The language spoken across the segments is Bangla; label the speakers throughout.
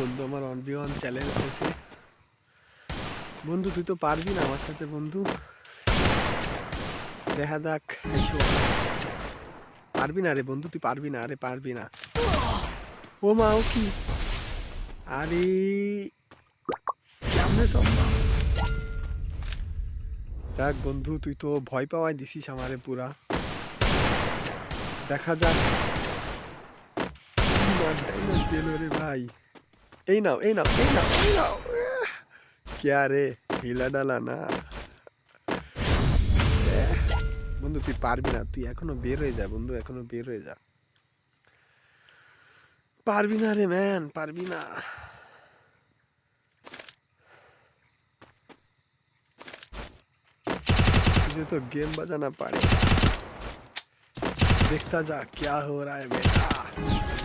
Speaker 1: বন্ধু, আমার অন বি ওয়ান চ্যালেঞ্জ আছে বন্ধু, তুই তো পারবি না আমার সাথে, বন্ধু। দেখা যাক পারবি না রে বন্ধু, তুই পারবি না, আরে পারবি না। ও মা, ও কি? আরে কেমনে সম্ভব যাক বন্ধু, তুই তো ভয় পাওয়াই দিছিস আমারে পুরা। দেখা যাক। ভাই। এই নাও এই নাও এই নাও এই নাও আহ, क्या রে হিলা ডালা না আহ, বন্ধু তুই পারবি না তুই এখনো বের হয়ে যা বন্ধু এখনো বের হয়ে যা পারবি না রে ম্যান পারবি না तुझे तो गेम बजाना पड़ेगा देखता जा क्या हो रहा है बेटा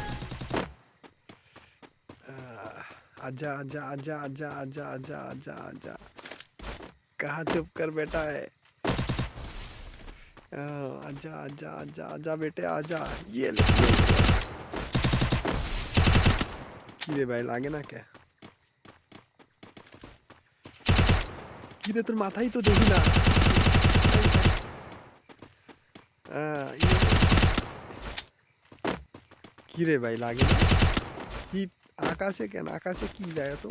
Speaker 1: आजा आजा आजा आजा आजा आजा आजा आजा। कहा चुप कर बेटा है? आजा आजा आजा आजा बेटे आजा। ये ले। भाई लागे ना क्या? ये तो माथा ही तो देखी ना। आ, किरे भाई लागे ना। আকাশে কেন আকাশে কি যায় তো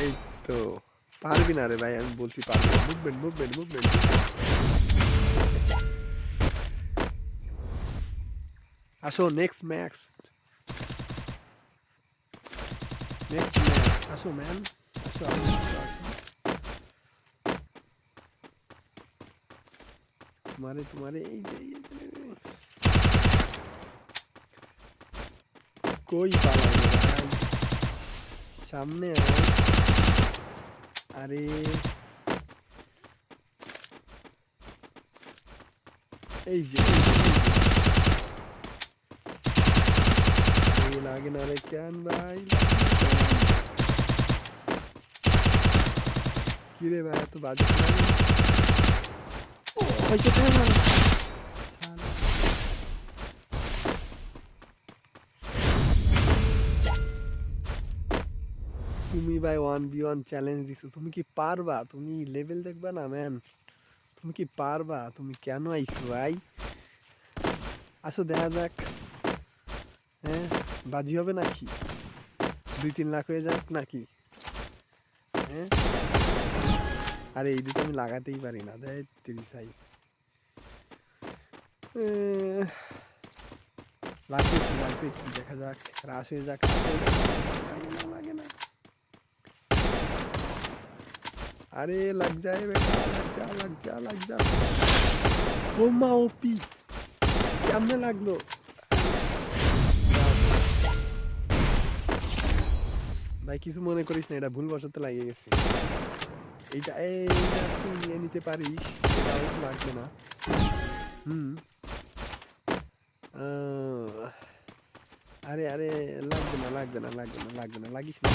Speaker 1: এই তো পারবি না রে ভাই আমি বলছি পারবি না মুভমেন্ট মুভমেন্ট মুভমেন্ট আসো নেক্সট ম্যাক্স নেক্সট ম্যাচ আসো ম্যান আসো আসো আসো আসো তোমারে তোমারে এই যে এই যে, এই যে। কই সামনে আরে। এই যে লাগে না রে কেন ভাই? কি রে ভাই, এত বাজে তুমি ভাই ওয়ান বি ওয়ান চ্যালেঞ্জ দিছো, তুমি কি পারবা? তুমি লেভেল দেখবা না ম্যান তুমি কি পারবা? তুমি কেন আইছো, ভাই? আসো, দেখা যাক। হ্যাঁ বাজি হবে নাকি? দুই তিন লাখ হয়ে যাক নাকি? হ্যাঁ? আরে, এই দুটো আমি লাগাতেই পারি না দেয় তিরিশ সাই লাগবে লাগবে দেখা যাক রাশ হয়ে যাক। লাগে না লাগে না अरे लग जाए बेटा लग जा लग जा लग जा ও মা ওপি কেমনে লাগলো ভাই কিছু মনে করিস না এটা ভুল বশত লাগিয়ে গেছে এইটা এইটা তুই নিয়ে নিতে পারিস এটাও লাগবে না হুম আহ, আরে আরে লাগবে না লাগবে না লাগবে না লাগবে না লাগিস না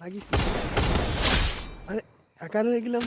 Speaker 1: লাগিস না হ্যাকার হয়ে গেলাম।